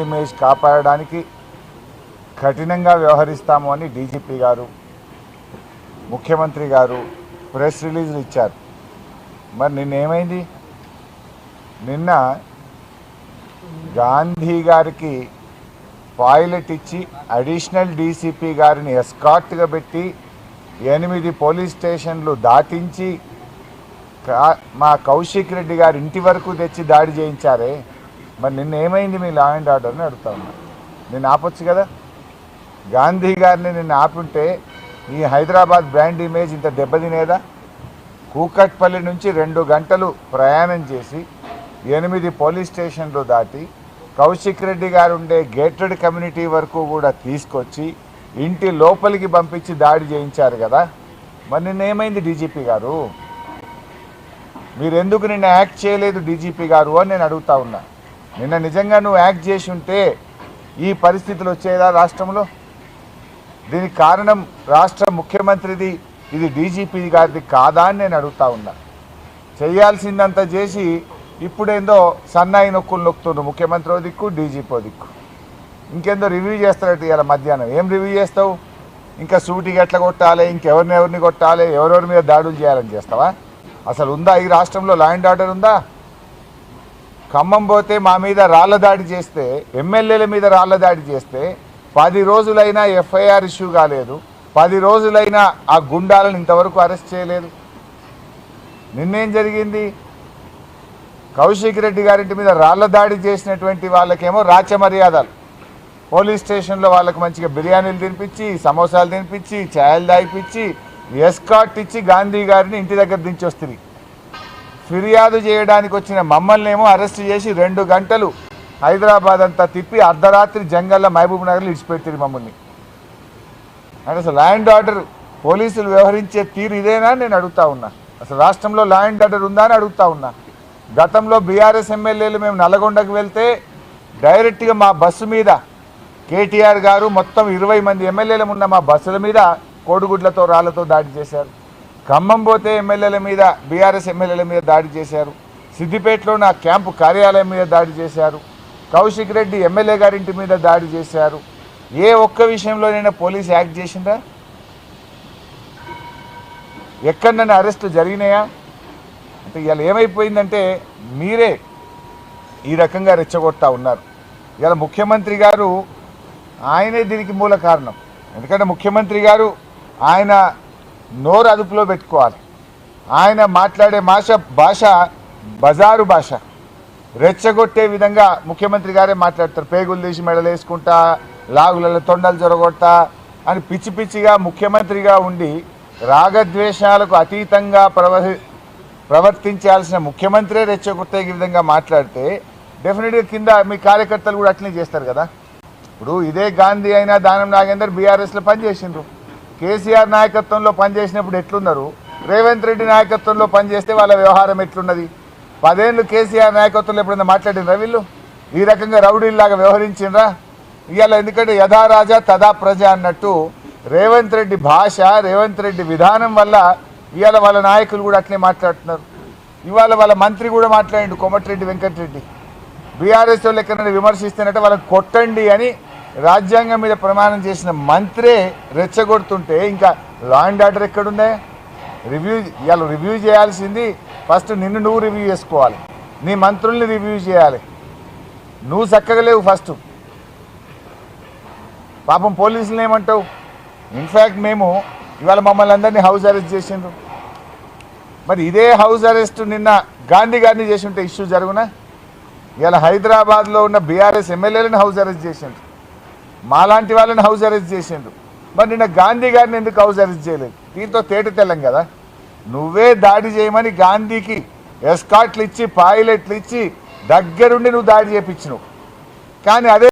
Brand image కాపాడడానికి కఠినంగా వ్యవహరిస్తాము అని డీజీపీ గారు ముఖ్యమంత్రి గారు ప్రెస్ రిలీజ్లు ఇచ్చారు. మరి నిన్నేమైంది? నిన్న గాంధీ గారికి పాయిలెట్ ఇచ్చి అడిషనల్ డీసీపీ గారిని ఎస్కాట్గా పెట్టి ఎనిమిది పోలీస్ స్టేషన్లు దాటించి మా కౌశిక్ రెడ్డి గారి ఇంటి వరకు తెచ్చి దాడి చేయించారే? మరి నిన్న ఏమైంది మీ లా అండ్ ఆర్డర్ని అడుగుతా ఉన్నా. నిన్ను ఆపొచ్చు కదా? గాంధీ గారిని నిన్ను ఆపుంటే ఈ హైదరాబాద్ బ్రాండ్ ఇమేజ్ ఇంత దెబ్బతినేదా? కూకట్పల్లి నుంచి రెండు గంటలు ప్రయాణం చేసి ఎనిమిది పోలీస్ స్టేషన్లు దాటి కౌశిక్ రెడ్డి గారు ఉండే గేటెడ్ కమ్యూనిటీ వరకు కూడా తీసుకొచ్చి ఇంటి లోపలికి పంపించి దాడి చేయించారు కదా? మరి నిన్న ఏమైంది డీజీపీ గారు? మీరెందుకు నిన్న యాక్ట్ చేయలేదు డీజీపీ గారు అని నేను అడుగుతా ఉన్నా. నిన్న నిజంగా నువ్వు యాక్ట్ చేసి ఉంటే ఈ పరిస్థితులు వచ్చేదా రాష్ట్రంలో? దీనికి కారణం రాష్ట్ర ముఖ్యమంత్రిది ఇది డీజీపీ గారిది కాదా అని నేను అడుగుతా ఉన్నా. చేయాల్సిందంతా చేసి ఇప్పుడేందో సన్నాయి నొక్కులు నొక్కుతుండ్రు ముఖ్యమంత్రి ఓ దిక్కు డీజీపీ ఓ దిక్కు. ఇంకేందో రివ్యూ చేస్తారట ఇవాళ మధ్యాహ్నం. ఏం రివ్యూ చేస్తావు? ఇంకా సూటికి ఎట్లా కొట్టాలి? ఇంకెవరిని ఎవరిని కొట్టాలి? ఎవరెవరి మీద దాడులు చేయాలని చేస్తావా? అసలు ఉందా ఈ రాష్ట్రంలో లా అండ్ ఆర్డర్ ఉందా? ఖమ్మం పోతే మా మీద రాళ్ళ దాడి చేస్తే ఎమ్మెల్యేల మీద రాళ్ళ దాడి చేస్తే పది రోజులైనా ఎఫ్ఐఆర్ ఇష్యూ కాలేదు. పది రోజులైనా ఆ గుండాలను ఇంతవరకు అరెస్ట్ చేయలేదు. నిన్నేం జరిగింది? కౌశిక్ రెడ్డి గారింటి మీద రాళ్ళ దాడి చేసినటువంటి వాళ్ళకేమో రాచ మర్యాదలు. పోలీస్ స్టేషన్లో వాళ్ళకి మంచిగా బిర్యానీలు తినిపించి సమోసాలు తినిపించి ఛాయలు దాయిపించి ఎస్కాట్ ఇచ్చి గాంధీ గారిని ఇంటి దగ్గర దించి వస్తుంది ఫిర్యాదు చేయడానికి వచ్చిన మమ్మల్ని ఏమో అరెస్ట్ చేసి రెండు గంటలు హైదరాబాద్ అంతా తిప్పి అర్ధరాత్రి జంగల్లో మహబూబ్ నగర్లో ఇడిచిపెట్టింది మమ్మల్ని. అంటే అసలు లా అండ్ ఆర్డర్ పోలీసులు వ్యవహరించే తీరు ఇదేనా అని నేను అడుగుతా ఉన్నా. అసలు రాష్ట్రంలో లా అండ్ ఆర్డర్ ఉందా అని అడుగుతా ఉన్నా. గతంలో బీఆర్ఎస్ ఎమ్మెల్యేలు మేము నల్లగొండకు వెళ్తే డైరెక్ట్గా మా బస్సు మీద కేటీఆర్ గారు మొత్తం ఇరవై మంది ఎమ్మెల్యేలు ఉన్న మా బస్సుల మీద కోడిగుడ్లతో రాళ్ళతో దాడి చేశారు. ఖమ్మం పోతే ఎమ్మెల్యేల మీద బీఆర్ఎస్ ఎమ్మెల్యేల మీద దాడి చేశారు. సిద్దిపేటలో నా క్యాంపు కార్యాలయం మీద దాడి చేశారు. కౌశిక్ రెడ్డి ఎమ్మెల్యే గారింటి మీద దాడి చేశారు. ఏ ఒక్క విషయంలోనైనా పోలీస్ యాక్ట్ చేసిందా? ఎక్కడైనా అరెస్టు జరిగినాయా? అంటే ఇవాళ ఏమైపోయిందంటే మీరే ఈ రకంగా రెచ్చగొట్టా ఉన్నారు. ఇవాళ ముఖ్యమంత్రి గారు ఆయనే దీనికి మూల కారణం. ఎందుకంటే ముఖ్యమంత్రి గారు ఆయన నోరు అదుపులో పెట్టుకోవాలి. ఆయన మాట్లాడే భాష భాష బజారు భాష. రెచ్చగొట్టే విధంగా ముఖ్యమంత్రి గారే మాట్లాడతారు. పేగులు తీసి మెడలేసుకుంటా లాగులలో తొండలు జొరగొడతా అని పిచ్చి పిచ్చిగా ముఖ్యమంత్రిగా ఉండి రాగద్వేషాలకు అతీతంగా ప్రవహి ప్రవర్తించాల్సిన ముఖ్యమంత్రే రెచ్చగొట్టే విధంగా మాట్లాడితే డెఫినెట్గా కింద మీ కార్యకర్తలు కూడా అట్లనే చేస్తారు కదా. ఇప్పుడు ఇదే గాంధీ అయినా దానం నాగేందర్ బీఆర్ఎస్లో పనిచేసిండ్రు. కేసీఆర్ నాయకత్వంలో పనిచేసినప్పుడు ఎట్లున్నారు? రేవంత్ రెడ్డి నాయకత్వంలో పనిచేస్తే వాళ్ళ వ్యవహారం ఎట్లున్నది? పదేళ్ళు కేసీఆర్ నాయకత్వంలో ఎప్పుడైనా మాట్లాడినరా వీళ్ళు? ఈ రకంగా రౌడీల్లాగా వ్యవహరించిండ్రా? ఇవాళ ఎందుకంటే యథా రాజా తదా ప్రజ అన్నట్టు రేవంత్ రెడ్డి భాష రేవంత్ రెడ్డి విధానం వల్ల ఇవాళ వాళ్ళ నాయకులు కూడా అట్లే మాట్లాడుతున్నారు. ఇవాళ వాళ్ళ మంత్రి కూడా మాట్లాడిండు కొమటిరెడ్డి వెంకటరెడ్డి. బీఆర్ఎస్ వాళ్ళు ఎక్కడైనా విమర్శిస్తున్నట్టు వాళ్ళని కొట్టండి అని రాజ్యాంగం మీద ప్రమాణం చేసిన మంత్రే రెచ్చగొడుతుంటే ఇంకా లా అండ్ ఆర్డర్ ఎక్కడుండే రివ్యూ ఇవాళ రివ్యూ చేయాల్సింది ఫస్ట్ నిన్ను నువ్వు రివ్యూ చేసుకోవాలి. నీ మంత్రుల్ని రివ్యూ చేయాలి. నువ్వు చక్కగా లేవు ఫస్ట్ పాపం పోలీసులు ఏమంటావు? ఇన్ఫ్యాక్ట్ మేము ఇవాళ మమ్మల్ని అందరినీ హౌస్ అరెస్ట్ చేసిండ్రు. మరి ఇదే హౌస్ అరెస్ట్ నిన్న గాంధీ గారిని చేసి ఉంటే ఇష్యూ జరుగునా? ఇవాళ హైదరాబాద్లో ఉన్న బీఆర్ఎస్ ఎమ్మెల్యేలను హౌస్ అరెస్ట్ చేసిండ్రు. మాలాంటి వాళ్ళని హౌస్ అరెస్ట్ చేసిండు మరి నిన్న గాంధీ గారిని ఎందుకు హౌస్ అరెస్ట్ చేయలేదు? దీంతో తేట తెల్లం కదా? నువ్వే దాడి చేయమని గాంధీకి ఎస్కాట్లు ఇచ్చి పాయిలెట్లు ఇచ్చి దగ్గరుండి నువ్వు దాడి చేపించినావు. కానీ అదే